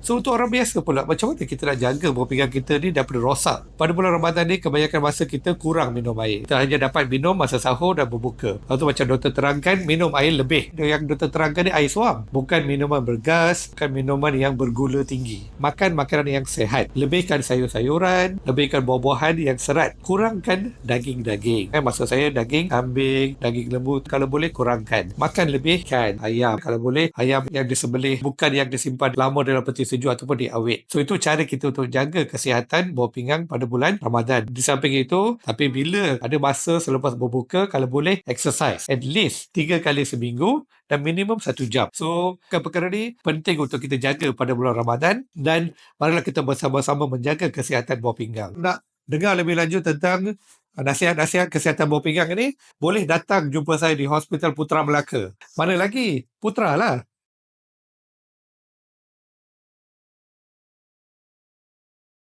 So untuk orang biasa pula macam mana kita nak jaga buah pinggang kita ni daripada rosak. Pada bulan Ramadan ni kebanyakan masa kita kurang minum air. Kita hanya dapat minum masa sahur dan berbuka. Lepas tu macam doktor terangkan minum air lebih. Yang doktor terangkan ni air suam. Bukan minuman bergas, bukan minuman yang bergula tinggi. Makan makanan yang sehat. Lebihkan sayur-sayuran, lebihkan buah-buahan yang serat. Kurangkan daging-daging. Eh, maksud saya daging kambing, daging lembu kalau boleh kurangkan. Makan lebihkan ayam. Kalau boleh ayam yang disembelih bukan yang disimpan lama dalam peti sejuk ataupun diawet. So itu cara kita untuk jaga kesihatan buah pinggang pada bulan Ramadan. Di samping itu, tapi bila ada masa selepas berbuka, kalau boleh exercise at least tiga kali seminggu dan minimum satu jam. So, perkara ni penting untuk kita jaga pada bulan Ramadan dan marilah kita bersama-sama menjaga kesihatan buah pinggang. Nak dengar lebih lanjut tentang nasihat-nasihat kesihatan buah pinggang ini, boleh datang jumpa saya di Hospital Putra Melaka. Mana lagi? Putra lah.